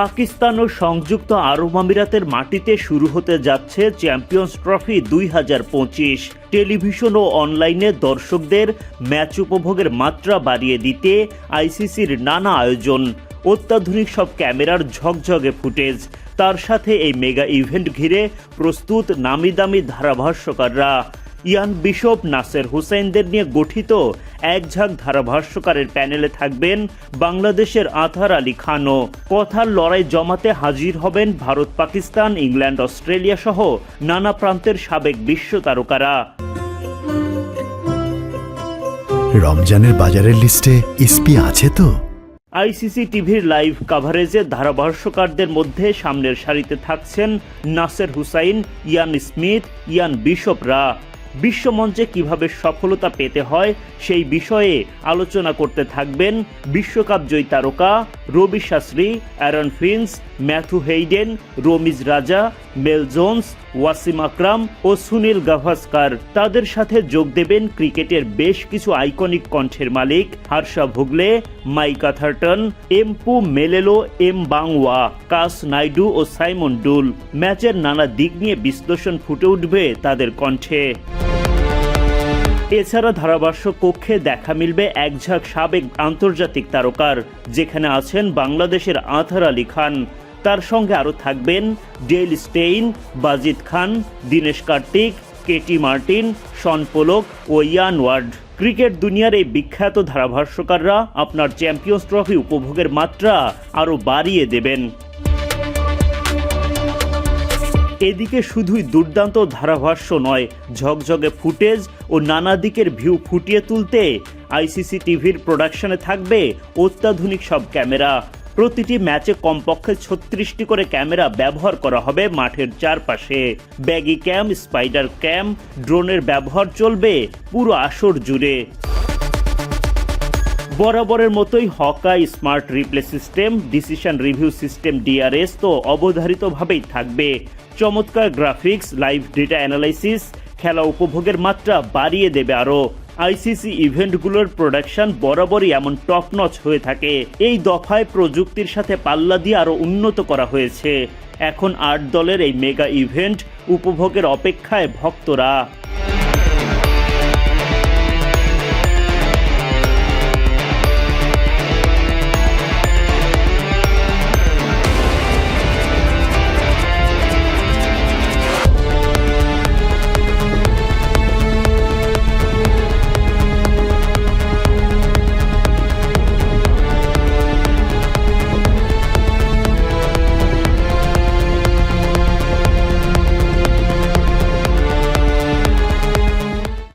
পাকিস্তান ও সংযুক্ত আরব আমিরাতের মাটিতে শুরু হতে যাচ্ছে চ্যাম্পিয়ন্স ট্রফি দুই হাজার পঁচিশ। টেলিভিশন ও অনলাইনে দর্শকদের ম্যাচ উপভোগের মাত্রা বাড়িয়ে দিতে আইসিসির নানা আয়োজন। অত্যাধুনিক সব ক্যামেরার ঝকঝকে ফুটেজ। তার সাথে এই মেগা ইভেন্ট ঘিরে প্রস্তুত নামি দামি ধারাভাষ্যকাররা। ইয়ান বিশপ নাসের হুসাইনদের নিয়ে গঠিত এক ঝাঁক ধারাভাষ্যকারের প্যানেলে থাকবেন বাংলাদেশের আথার আলী খানও। কথার লড়াই জমাতে হাজির হবেন ভারত পাকিস্তান ইংল্যান্ড অস্ট্রেলিয়া সহ নানা প্রান্তের সাবেক বিশ্ব তারকারা। রমজানের বাজারের লিস্টে ইসপি আছে তো? আইসিসি টিভির লাইভ কাভারেজে ধারাভাষ্যকারদের মধ্যে সামনের সারিতে থাকছেন Nasser Hussain Ian Smith Ian বিশপরা। বিশ্বমঞ্চে কীভাবে সফলতা পেতে হয় সেই বিষয়ে আলোচনা করতে থাকবেন বিশ্বকাপ জয়ী তারকা Ravi Shastri, Aaron Finch Matthew Hayden, Ramiz Raja, Mel Jones, Wasim Akram ও সুনীল গাভাস্কার। তাদের সাথে যোগ দেবেন ক্রিকেটের বেশ কিছু আইকনিক কণ্ঠের মালিক হার্ষা ভুগলে, মাইকা থার্টন, এমপু মেলেলো, এম বাংওয়া, কাস নাইডু ও সাইমন ডুল। ম্যাচের নানা দিক নিয়ে বিশ্লেষণ ফুটে উঠবে তাদের কণ্ঠে। এছাড়া ধারাভাষ্য কক্ষে দেখা মিলবে এক ঝাঁক সাবেক আন্তর্জাতিক তারকার, যেখানে আছেন বাংলাদেশের আথার আলী খান। তার সঙ্গে আরও থাকবেন Dale Steyn Bazid Khan, Dinesh Karthik, Katey Martin, Shaun Pollock ও ইয়ান ওয়ার্ড। ক্রিকেট দুনিয়ার এই বিখ্যাত ধারাভাষ্যকাররা আপনার চ্যাম্পিয়ন্স ট্রফি উপভোগের মাত্রা আরও বাড়িয়ে দেবেন। এদিকে শুধুই দুর্দান্ত ধারাভাষ্য নয়, ঝকঝকে ফুটেজ ও নানা দিকের ভিউ ফুটিয়ে তুলতে আইসিসি টিভির প্রোডাকশনে থাকবে অত্যাধুনিক সব ক্যামেরা। প্রতিটি ম্যাচে কমপক্ষে ছত্রিশটি করে ক্যামেরা ব্যবহার করা হবে মাঠের চারপাশে। ব্যাগি ক্যাম, স্পাইডার ক্যাম, ড্রোনের ব্যবহার চলবে পুরো আসর জুড়ে। বরাবরের মতোই Hawkeye smart replay system, decision review system DRS তো অবধারিতভাবেই থাকবে। চমৎকার গ্রাফিক্স, লাইভ ডেটা অ্যানালাইসিস, খেলা উপভোগের মাত্রা বাড়িয়ে দেবে আরও। আইসিসি ইভেন্টগুলোর প্রোডাকশন বরাবরই এমন টপ নচ হয়ে থাকে। এই দফায় প্রযুক্তির সাথে পাল্লা দিয়ে আরও উন্নত করা হয়েছে। এখন আট দলের এই মেগা ইভেন্ট উপভোগের অপেক্ষায় ভক্তরা।